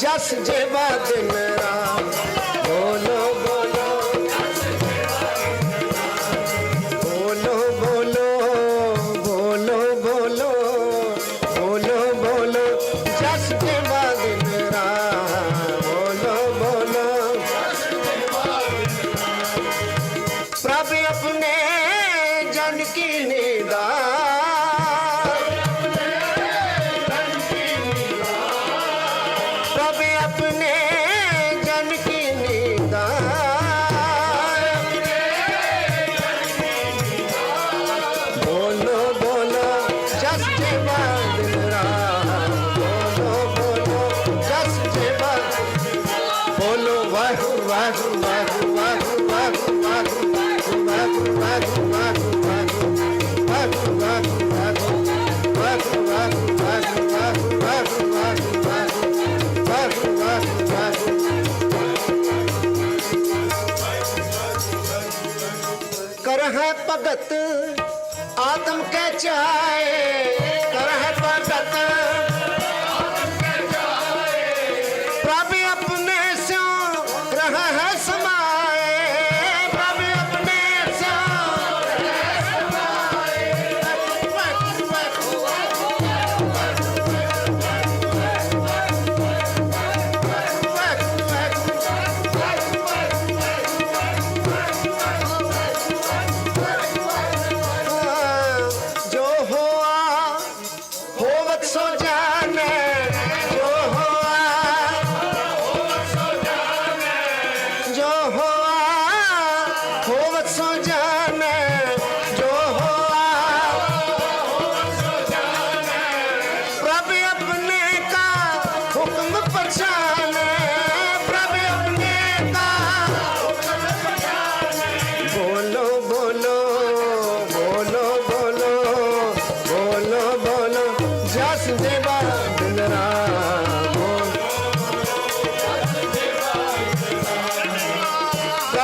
ਜਸ ਜੇਵਾ ਦਿਨ ਰਾਮ ਬੋਲੋ ਬੋਲੋ। ਬੋਲੋ ਬੋਲੋ ਬੋਲੋ ਬੋਲੋ। ਬੋਲੋ ਬੋਲੋ, ਜਸ ਜੇਵਾ ਦਿਨ ਰਾਮ ਬੋਲੋ ਬੋਲੋ। ਪ੍ਰਭ ਆਪਣੇ ਜਨ ਕੀ ਨੀਦਾ अपने जन की निंदा बोलो बोलो जस्ट बाद है भगत आत्म के चाहे कर है भगत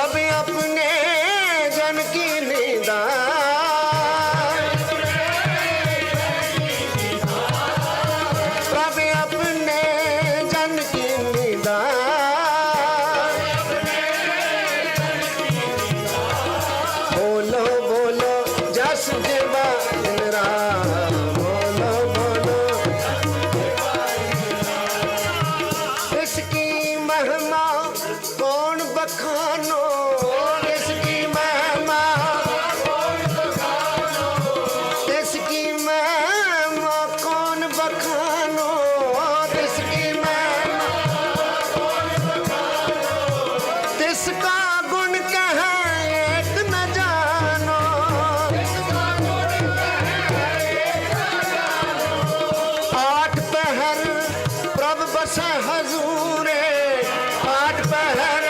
ਪ੍ਰਭ ਆਪਣੇ ਜਨ ਕੀ ਨੀਦਾ? किसका गुण कहे एक न जानो आठ पहर प्रभ बसे हजूरे आठ पहर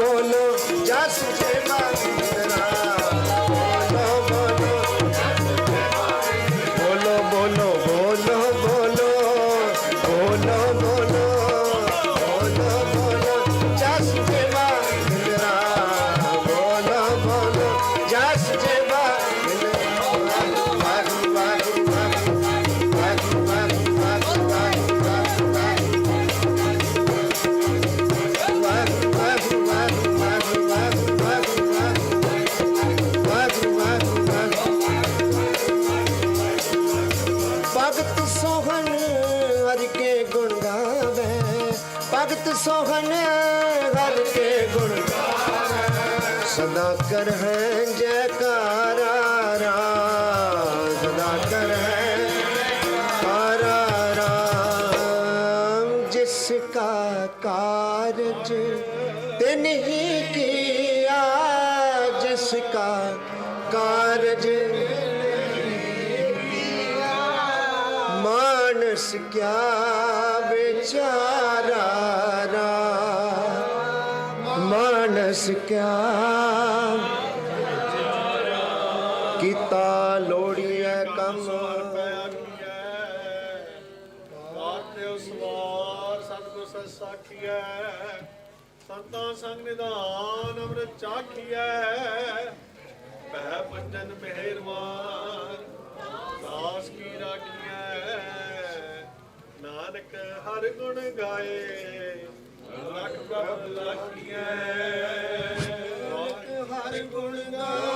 বলো যা ਭਗਤ ਸੋਹਣ ਹਰਿ ਕੇ ਗੁਣ ਗਾਵੇ ਸਦਾ ਕਰ ਹੈ ਜੈਕਾਰਾ ਰਾਮ ਸਦਾ ਕਰ ਹੈ ਕਾਰਾ ਰਾਮ ਜਿਸ ਕਾ ਕਾਰਜ ਤਿਨ ਹੀ ਕੀਆ, ਜਿਸ ਕਾ ਕਾਰਜ ਮਾਨਸ ਕਿਆ ਵਿਚਾਰਾ ਰਾ। ਮਾਨਸ ਕਿਆ ਕੀਤਾ ਲੋੜੀਐ ਕੰਮ। ਸਾਖੀਐ। ਸੰਤਾਂ ਸੰਗ ਨਿਧਾਨ ਅੰਮ੍ਰਿਤ ਚਾਖੀਐ। ਭੈ ਪੰਜਨ ਮਿਹਰਵਾਨ ਨਾਨਕ ਹਰ ਗੁਣ ਗਾਏ। ਲੱਖ ਹਰ ਗੁਣ ਗਾਏ।